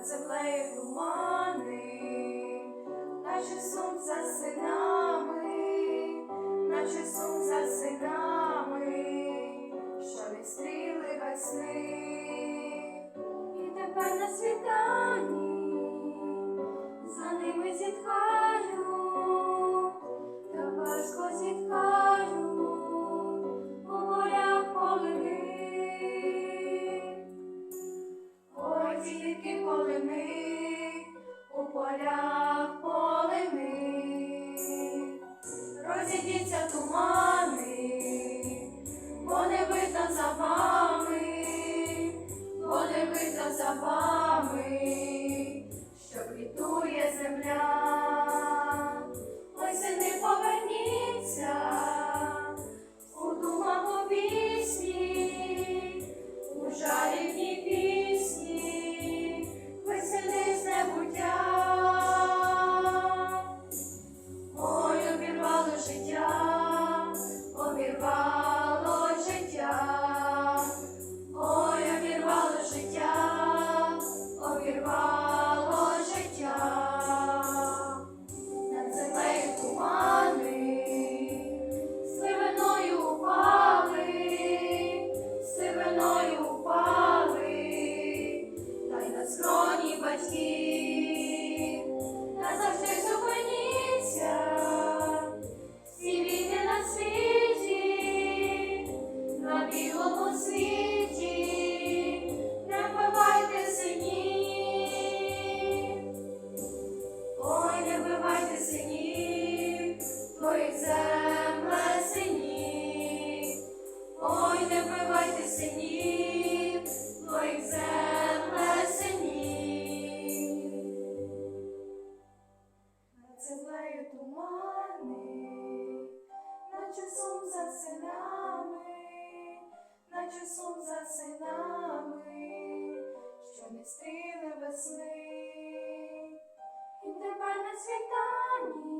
над землею тумани, наче сум за синами, наче сум за синами, що відстріли весни, і тепер на світанні тільки полини, у полях полини, розійдіться тумани, Oh. Твоїх земле. Ой, не вбивайте синів, твоїх земле синів. Над землею тумани, наче сум за синами, наче сум за синами, що не стріли весни. І тепер на світанні